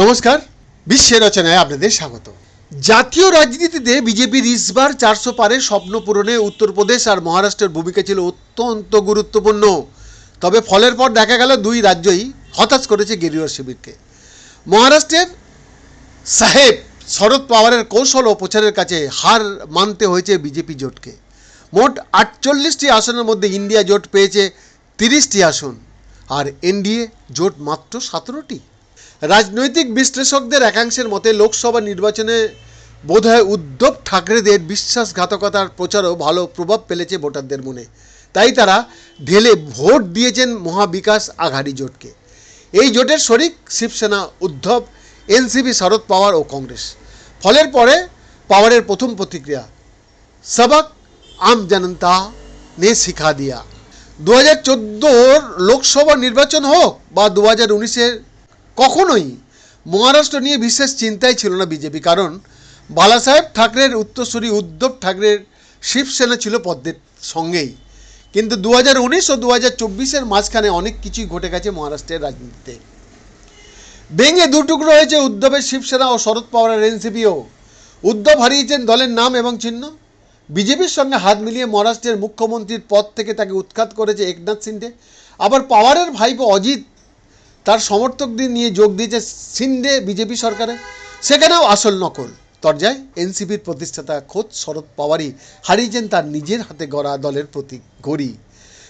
নমস্কার, বিশ্বের রচনায় আপনাদের স্বাগত। জাতীয় রাজনীতিতে বিজেপির ইসবার চারশো পারে স্বপ্ন পূরণে উত্তরপ্রদেশ আর মহারাষ্ট্রের ভূমিকা ছিল অত্যন্ত গুরুত্বপূর্ণ। তবে ফলের পর দেখা গেল দুই রাজ্যই হতাশ করেছে গেরুয়া শিবিরকে। মহারাষ্ট্রের সাহেব শরদ পাওয়ারের কৌশল ও প্রচারের কাছে হার মানতে হয়েছে বিজেপি জোটকে। মোট আটচল্লিশটি আসনের মধ্যে ইন্ডিয়া জোট পেয়েছে তিরিশটি আসন, আর এনডিএ জোট মাত্র সতেরোটি। রাজনৈতিক বিশ্লেষকদের একাংশের মতে লোকসভা নির্বাচনে বোধহয় উদ্ধব ঠাকরেদের বিশ্বাসঘাতকতার প্রচারও ভালো প্রভাব ফেলেছে ভোটারদের মনে। তাই তারা ঢেলে ভোট দিয়েছেন মহাবিকাশ আঘাড়ি জোটকে। এই জোটের শরিক শিবসেনা, উদ্ধব, এনসিপি শরদ পাওয়ার ও কংগ্রেস। ফলের পরে পাওয়ারের প্রথম প্রতিক্রিয়া, সবক আম জনতা নে শিখা দিয়া। দু হাজার লোকসভা নির্বাচন হোক বা দু হাজার উনিশের কখনোই মহারাষ্ট্র নিয়ে বিশেষ চিন্তাই ছিল না বিজেপি, কারণ বালাসাহেব ঠাকরের উত্তরসূরি উদ্ধব ঠাকরের শিবসেনা ছিল পদ্মের সঙ্গেই। কিন্তু দু হাজার উনিশ ও দু হাজার চব্বিশের মাঝখানে অনেক কিছুই ঘটে গেছে মহারাষ্ট্রের রাজনীতিতে। ভেঙে দুটুকরো হয়েছে উদ্ধবের শিবসেনা ও শরদ পাওয়ারের এনসিপিও। উদ্ধব হারিয়েছেন দলের নাম এবং চিহ্ন। বিজেপির সঙ্গে হাত মিলিয়ে মহারাষ্ট্রের মুখ্যমন্ত্রীর পদ থেকে তাকে উৎখাত করেছে একনাথ সিন্ডে। আবার পাওয়ারের ভাইপো অজিত তার সমর্থকদের নিয়ে যোগ দিয়েছে সিন্ডে বিজেপি সরকারে। সেখানেও আসল নকল। তরজায় এনসিপির প্রতিষ্ঠাতা খোদ শরদ পাওয়ারই হারিয়েছেন তার নিজের হাতে গড়া দলের প্রতীক ঘড়ি।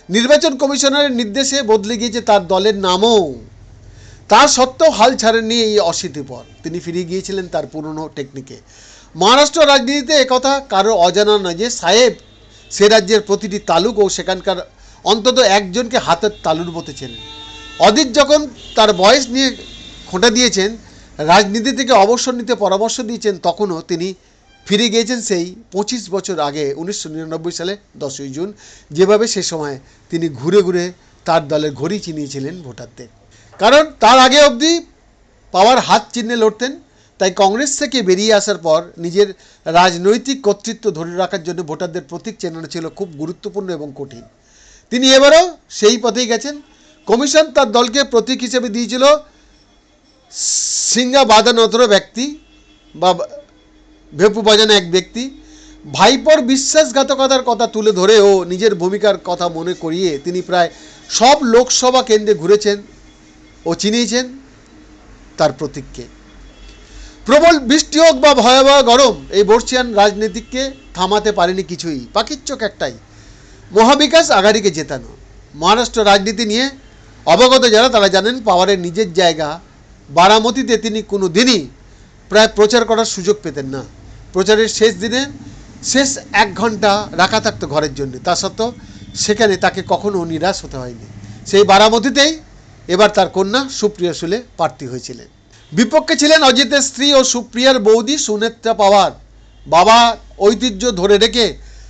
নির্বাচন কমিশনারের নির্দেশে বদলে গিয়েছে তার দলের নামও। তা সত্ত্বেও হাল ছাড়েননি এই অশীতির পর তিনি ফিরে গিয়েছিলেন তার পুরনো টেকনিকে। মহারাষ্ট্র রাজনীতিতে একথা কারও অজানা নয় যে সাহেব সে রাজ্যের প্রতিটি তালুক ও সেখানকার অন্তত একজনকে হাতের তালুর মতো চেনেন। অদিত যখন তার বয়স নিয়ে খোঁটা দিয়েছেন, রাজনীতি থেকে অবসর নিতে পরামর্শ দিয়েছেন, তখনও তিনি ফিরে গিয়েছেন সেই পঁচিশ বছর আগে, উনিশশো নিরানব্বই সালে, দশই জুন, যেভাবে সে সময় তিনি ঘুরে ঘুরে তার দলের ঘড়ি চিনিয়েছিলেন ভোটারদের। কারণ তার আগে অবধি পাওয়ার হাত চিহ্নে লড়তেন, তাই কংগ্রেস থেকে বেরিয়ে আসার পর নিজের রাজনৈতিক কর্তৃত্ব ধরে রাখার জন্য ভোটারদের প্রতীক চেনানো ছিল খুব গুরুত্বপূর্ণ এবং কঠিন। তিনি এবারও সেই পথেই গেছেন কমিশন তার দলকে প্রতীক হিসেবে দিয়েছিল সিঙ্গা বাদানতর ব্যক্তি বা ভেপু বাজানো এক ব্যক্তি। ভাইপর বিশ্বাসঘাতকতার কথা তুলে ধরে ও নিজের ভূমিকার কথা মনে করিয়ে তিনি প্রায় সব লোকসভা কেন্দ্রে ঘুরেছেন ও চিনিয়েছেন তার প্রতীককে। প্রবল বৃষ্টি হোক বা ভয়াবহ গরম, এই বর্ষিয়ান রাজনীতিককে থামাতে পারেনি কিছুই। পাখির চোখ একটাই, মহাবিকাশ আঘাড়িকে জেতানো। মহারাষ্ট্র রাজনীতি নিয়ে অবগত যারা, তারা জানেন পাওয়ারের নিজের জায়গা বারামতিতে তিনি কোনো দিনই প্রায় প্রচার করার সুযোগ পেতেন না। প্রচারের শেষ দিনে শেষ এক ঘণ্টা রাখা থাকতো ঘরের জন্য। তা সত্ত্বেও সেখানে তাকে কখনো নিরাশ হতে হয়নি। সেই বারামতিতেই এবার তার কন্যা সুপ্রিয়া সুলে প্রার্থী হয়েছিলেন। বিপক্ষে ছিলেন অজিতের স্ত্রী ও সুপ্রিয়ার বৌদি সুনেত্রা পাওয়ার। বাবা ঐতিহ্য ধরে রেখে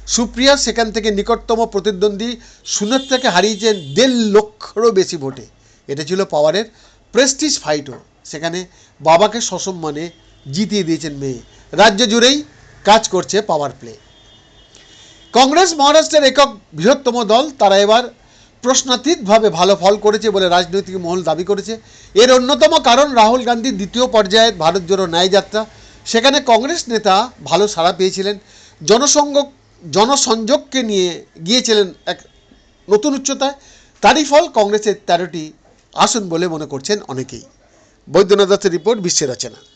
সুপ্রিয়া সেখান থেকে নিকটতম প্রতিদ্বন্দ্বী সুনেত্রাকে হারিয়েছেন দেড় লক্ষেরও বেশি ভোটে। এটা ছিল পাওয়ারের প্রেস্টিজ ফাইটও। সেখানে বাবাকে সসম্মানে জিতিয়ে দিয়েছেন মেয়ে। রাজ্য জুড়েই কাজ করছে পাওয়ার প্লে। কংগ্রেস মহারাষ্ট্রের একক বৃহত্তম দল, তারা এবার প্রশ্নাতীতভাবে ভালো ফল করেছে বলে রাজনৈতিক মহল দাবি করেছে। এর অন্যতম কারণ রাহুল গান্ধীর দ্বিতীয় পর্যায়ের ভারত জোড়ো ন্যায় যাত্রা সেখানে কংগ্রেস নেতা ভালো সাড়া পেয়েছিলেন। জনসংঘ জনসংযোগকে নিয়ে গিয়েছিলেন এক নতুন উচ্চতায়, তারই ফল কংগ্রেসের তেরোটি আসন বলে মনে করছেন অনেকেই। বৈদ্যনাথ দত্তের রিপোর্ট বিশ্বের রচনা।